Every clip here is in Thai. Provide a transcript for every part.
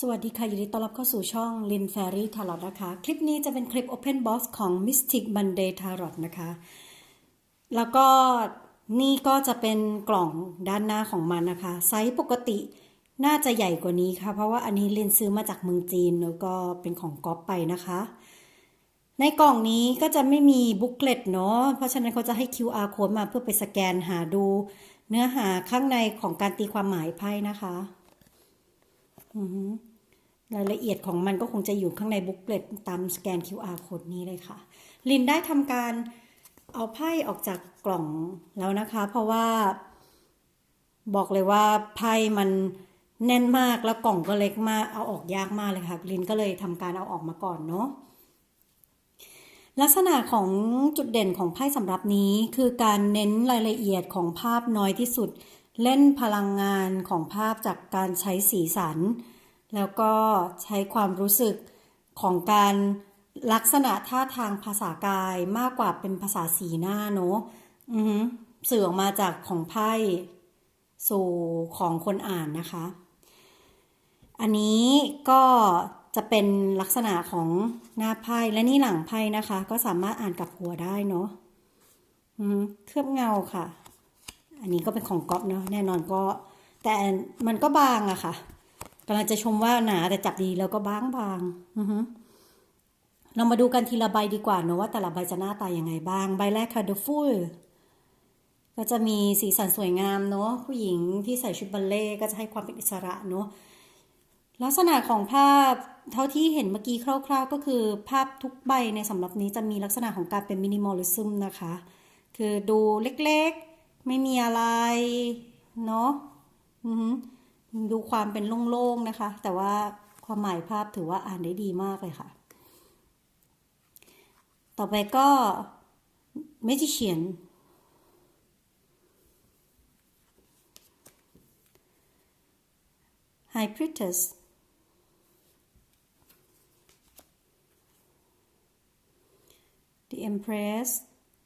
สวัสดีค่ะยินดีต้อนรับเข้าสู่ช่อง Lin Fairy Tarot นะคะ คลิปนี้จะเป็นคลิป Open Box ของ Mystic Monday Tarot นะคะ แล้วก็นี่ก็จะเป็นกล่องด้านหน้าของมันนะคะ ไซส์ปกติน่าจะใหญ่กว่านี้ค่ะ เพราะว่าอันนี้เรียนซื้อมาจากเมืองจีนแล้วก็เป็นของก๊อปไปนะคะ ในกล่องนี้ก็จะไม่มีบุ๊กเลตเนาะเพราะฉะนั้นเขาจะให้ QR code มาเพื่อไปสแกนหาดู เนื้อหาข้างในของการตีความหมายไพ่นะคะ รายละเอียดของมันก็คงจะอยู่ข้างในบุ๊กเลตตามสแกน QR code นี้เลยค่ะ ลินได้ทำการเอาไพ่ออกจากกล่องแล้วนะคะ เพราะว่า บอกเลยว่าไพ่มันแน่นมากแล้วกล่องก็เล็กมาก เอาออกยากมากเลยค่ะลินก็เลยทำการเอาออกมาก่อนเนาะลักษณะของจุดเด่นของไพ่สำหรับนี้คือการเน้นรายละเอียดของภาพน้อยที่สุด เล่นพลังงานของภาพจากการใช้สีสัน แล้วก็ใช้ความรู้สึกของการลักษณะท่าทางภาษากายมากกว่าเป็นภาษาสีหน้าเนอะอือสื่อออกมาจากของไพ่สู่ของคนอ่านนะคะ อันนี้ก็จะเป็นลักษณะของหน้าไพ่และนี่หลังไพ่นะคะ ก็สามารถอ่านกับหัวได้เนาะอเคลือบเงาค่ะ อันนี้ก็เป็นของก๊อฟเนาะแน่นอนก็ แต่มันก็บางอะค่ะกำลังจะชมว่าหนาแต่จับดีแล้วก็บางบางอือฮึเรามาดูกันทีละใบดีกว่าเนอะว่าแต่ละใบจะหน้าตายังไงบ้าง ใบแรกค่ะ The Fool ก็จะมีสีสันสวยงามเนอะผู้หญิงที่ใส่ชุดบัลเล่ก็จะให้ความเป็นอิสระเนอะลักษณะของภาพเท่าที่เห็นเมื่อกี้คร่าว ๆ ก็คือภาพทุกใบในสำหรับนี้จะมีลักษณะของการเป็นมินิมอลลิซึมนะคะ คือดูเล็ก ไม่มีอะไร เนาะดูความเป็นโล่งๆนะคะ แต่ว่าความหมายภาพถือว่าอ่านได้ดีมากเลยค่ะ ต่อไปก็ Magician High Priestess The Empress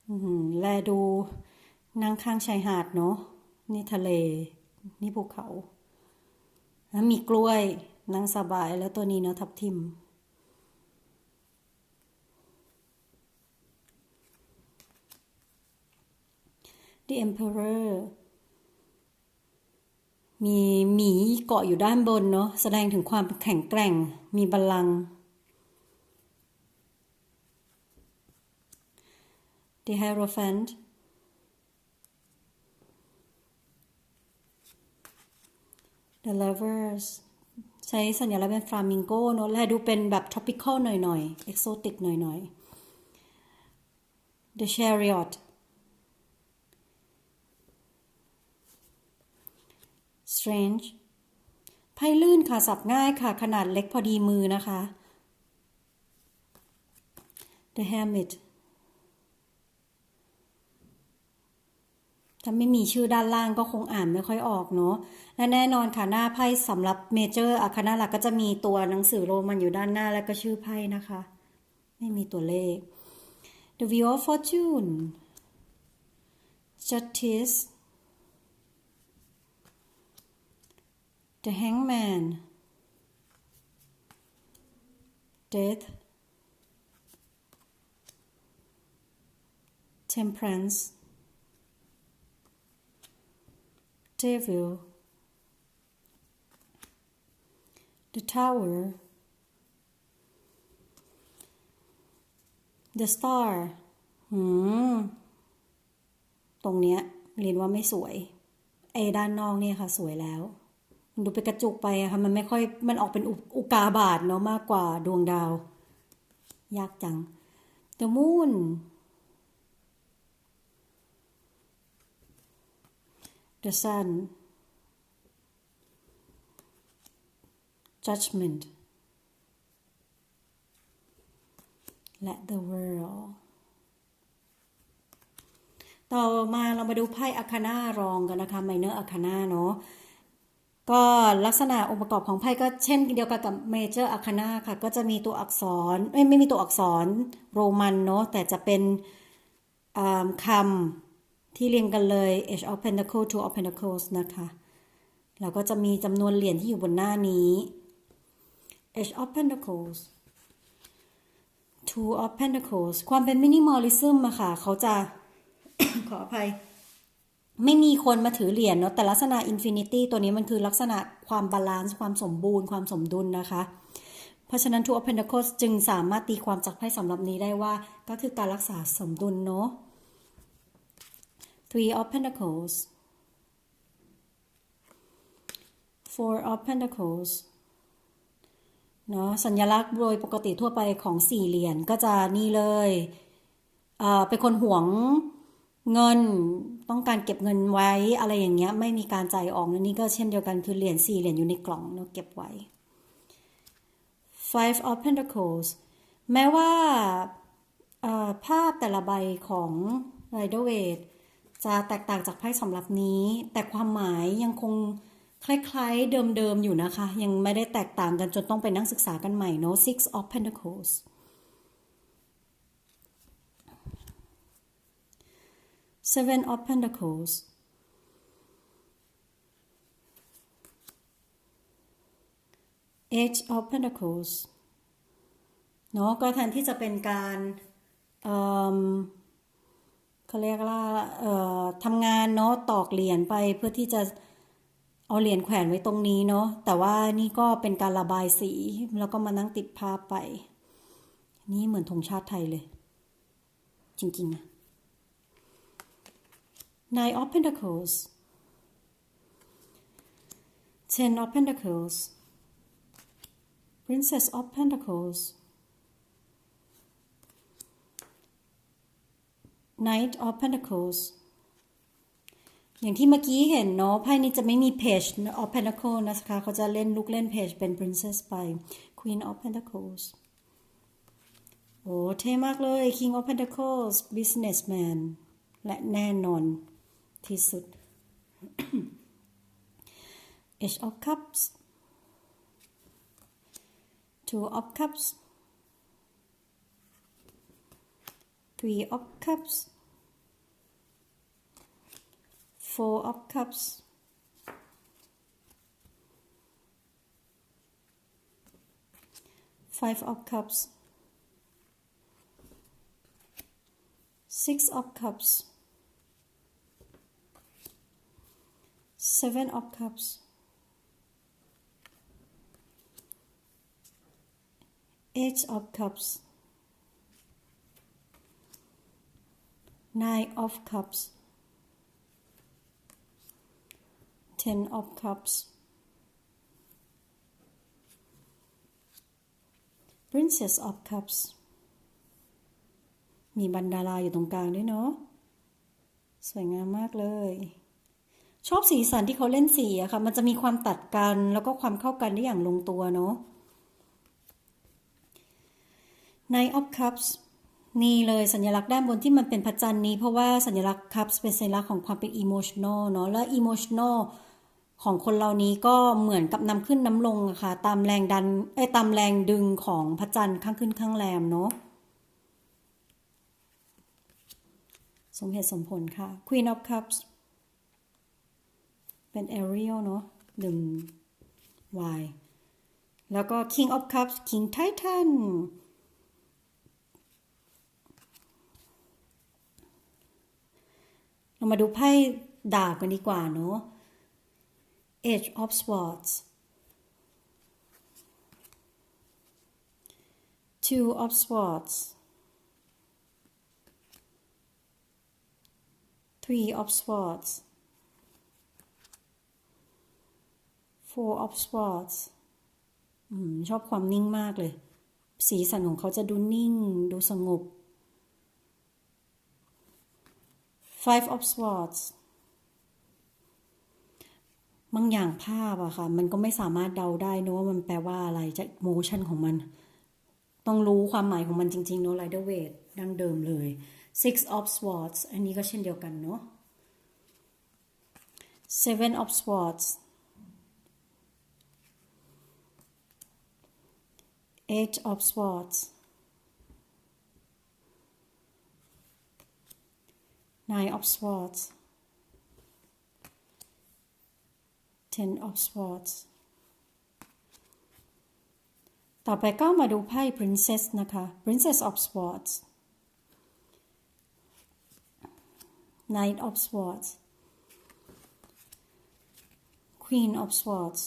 อื้อหือแลดู นั่งข้างชายหาดเนาะนี่ทะเล นี่ภูเขาแล้วมีกล้วยนั่งสบายแล้วตัวนี้เนาะทับทิม The Emperor มีหมีเกาะอยู่ด้านบนเนาะแสดงถึงความแข็งแกร่ง มีบัลลัง The Hierophant The Lovers ใช้สัญลักษณ์เป็นฟลามิงโกเนอะและดูเป็นแบบ tropical หน่อยๆ exotic หน่อยๆ The Chariot strange ไพ่ลื่นค่ะ สับง่ายค่ะ ขนาดเล็กพอดีมือนะคะ The Hermit ถ้าไม่มีชื่อด้านล่างก็คงอ่านไม่ค่อยออกเนาะและแน่นอนค่ะหน้าไพ่สำหรับเมเจอร์อาคานาหลักก็จะมีตัวหนังสือโรมันอยู่ด้านหน้าแล้วก็ชื่อไพ่นะคะ ไม่มีตัวเลข The Wheel of Fortune Justice The Hangman Death Temperance Devil The Tower The Star หืม ตรงเนี้ยเรียนว่าไม่สวย ไอ้ด้านนอกเนี่ยค่ะ สวยแล้ว มันดูเป็นกระจุกไปอะค่ะ มันไม่ค่อย มันออกเป็นอุอุกาบาตเนาะมากกว่าดวงดาว ยากจัง The Moon The Sun Judgment และ The World ต่อมาเรามาดูไพ่อาคาน่ารองกันนะคะ Minor Arcana เนาะก็ลักษณะองค์ประกอบของไพ่ก็เช่นเดียวกันกับ Major Arcana ค่ะ ก็จะมีตัวอักษรไม่ไม่มีตัวอักษรโรมันเนาะแต่จะเป็นคำ ที่เรียงกันเลย Age of Pentacles Two of Pentacles นะคะแล้วก็จะมีจำนวนเหรียญที่อยู่บนหน้านี้ H of Pentacles Two of Pentacles ความเป็น minimalism อะค่ะ เขาจะ ขออภัย ไม่มีคนมาถือเหรียญเนาะ แต่ลักษณะ Infinity ตัวนี้มันคือลักษณะความบาลานซ์ ความสมบูรณ์ ความสมดุลนะคะ เพราะฉะนั้น Two of Pentacles จึงสามารถตีความจากไพ่สำหรับนี้ได้ว่า ก็คือการรักษาสมดุลเนาะ Three of Pentacles Four of Pentacles เนาะสัญลักษณ์โดยปกติทั่วไปของสี่เหรียญก็จะนี่เลยเอ่อเป็นคนหวงเงินต้องการเก็บเงินไว้อะไรอย่างเงี้ยไม่มีการจ่ายออกนี่ก็เช่นเดียวกันคือเหรียญสี่เหรียญอยู่ในกล่องเนาะเก็บไว้ Five of Pentacles แม้ว่าภาพแต่ละใบของ Rider Waite จะแตกต่างจากไพ่สำหรับนี้ แต่ความหมายยังคงคล้ายๆเดิมๆอยู่นะคะ ยังไม่ได้แตกต่างกันจนต้องไปนั่งศึกษากันใหม่เนาะ Six of Pentacles Seven of Pentacles Eight of Pentacles เนาะก็แทนที่จะเป็นการ เขาเรียกว่าเอ่อทำงานเนาะตอกเหรียญไปเพื่อที่จะเอาเหรียญแขวนไว้ตรงนี้เนาะแต่ว่านี่ก็เป็นการระบายสีแล้วก็มานั่งติดภาพไป นี่เหมือนธงชาติไทยเลย จริงๆนะ Nine of Pentacles Ten of Pentacles Princess of Pentacles Knight of Pentacles อย่างที่เมื่อกี้เห็นเนาะไพ่นี้จะไม่มี Page of Pentacles นะคะเขาจะเล่นลูกเล่น Page เป็น Princess ไป Queen of Pentacles โอ้เท่มากเลย King of Pentacles Businessman และแน่นอนที่สุด Ace of Cups Two of Cups Three of Cups Four of Cups. Five of Cups. Six of Cups. Seven of Cups. Eight of Cups. Nine of Cups Ten of Cups Princess of Cups มีบรรดาลาอยู่ตรงกลางด้วยเนาะ สวยงามมากเลย ชอบสีสันที่เขาเล่นสีอะค่ะ มันจะมีความตัดกันแล้วก็ความเข้ากันได้อย่างลงตัวเนาะ Nine of Cups นี่เลยสัญลักษณ์ด้านบนที่มันเป็นพระจันทร์นี้ เพราะว่าสัญลักษณ์ Cups เป็นสัญลักษณ์ของความเป็น emotional เนาะและ emotional ของคนเรานี้ก็เหมือนกับน้ำขึ้นน้ำลงอะค่ะตามแรงดันไอ้ตามแรงดึงของพระจันทร์ข้างขึ้นข้างแรมเนาะสมเหตุสมผลค่ะ Queen of Cups เป็น Ariel เนาะดึง Y แล้วก็ King of Cups King Titan เรามาดูไพ่ดาบกันดีกว่าเนาะ Age of Swords Two of Swords Three of Swords Four of Swords อชอบความนิ่งมากเลย สีสันของเขาจะดูนิ่ง ดูสงบ Five of Swords บางอย่างภาพอะค่ะ มันก็ไม่สามารถเดาได้นะว่ามันแปลว่าอะไรจากโมชั่นของมัน ต้องรู้ความหมายของมันจริงๆเนาะ Rider Waite ดังเดิมเลย Six of Swords อันนี้ก็เช่นเดียวกันเนาะ Seven of Swords Eight of Swords Nine of Swords Ten of Swords ต่อไปก็มาดูไพ่ Princess นะคะ Princess of Swords Knight of Swords Queen of Swords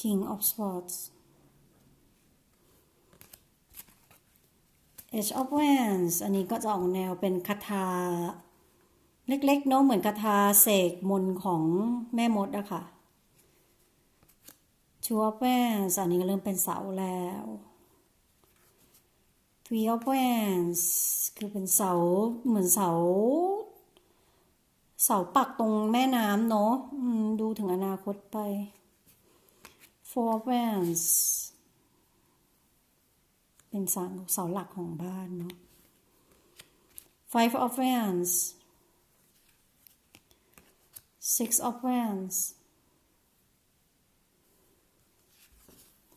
King of Swords Age of Wands อันนี้ก็จะออกแนวเป็นคาถา เล็กๆเนาะเหมือนคาถาเสกมนของแม่มดอะค่ะ Two of Wands อันนี้เริ่มเป็นเสาแล้ว Three of Wands คือเป็นเสาเหมือนเสา เสาปักตรงแม่น้ำเนาะดูถึงอนาคตไป Four of Wands เป็นเสาเสาหลักของบ้านเนาะ Five of Wands Six of Wands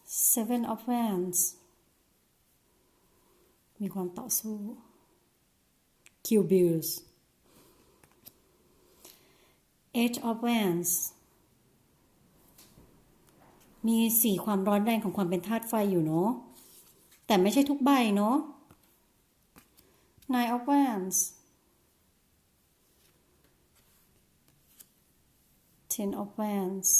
Seven of Wands มีความต่อสู้ Q Bills Eight of Wands มีสี่ความร้อนแรงของความเป็นธาตุไฟอยู่เนาะ แต่ไม่ใช่ทุกใบเนาะ Nine of Wands Ten of Wands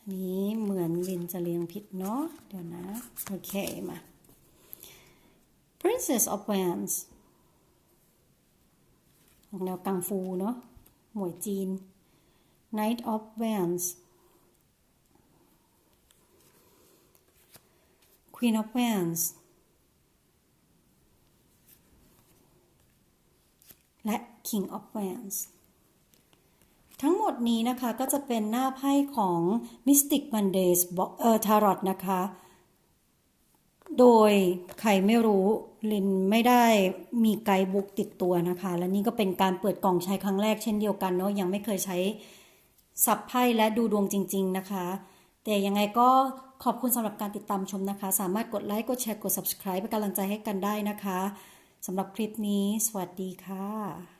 อันนี้เหมือนลินจะเรียงผิดเนาะเดี๋ยวนะโอเคมา Princess of Wands ออกแนวกังฟูเนาะหมวยจีน Knight of Wands Queen of Wands และ King of Wands ทั้งหมดนี้นะคะก็จะเป็นหน้าไพ่ของ Mystic Mondays เอ่อ Tarot นะคะ โดยใครไม่รู้ลินไม่ได้มีไกด์บุ๊กติดตัวนะคะ และนี่ก็เป็นการเปิดกล่องใช้ครั้งแรกเช่นเดียวกันเนาะยังไม่เคยใช้สับไพ่และดูดวงจริง ๆ นะคะ แต่ยังไงก็ขอบคุณสำหรับการติดตามชมนะคะ สามารถกดไลค์ กดแชร์ กด subscribe เป็นกำลังใจให้กันได้นะคะสำหรับคลิปนี้ สวัสดีค่ะ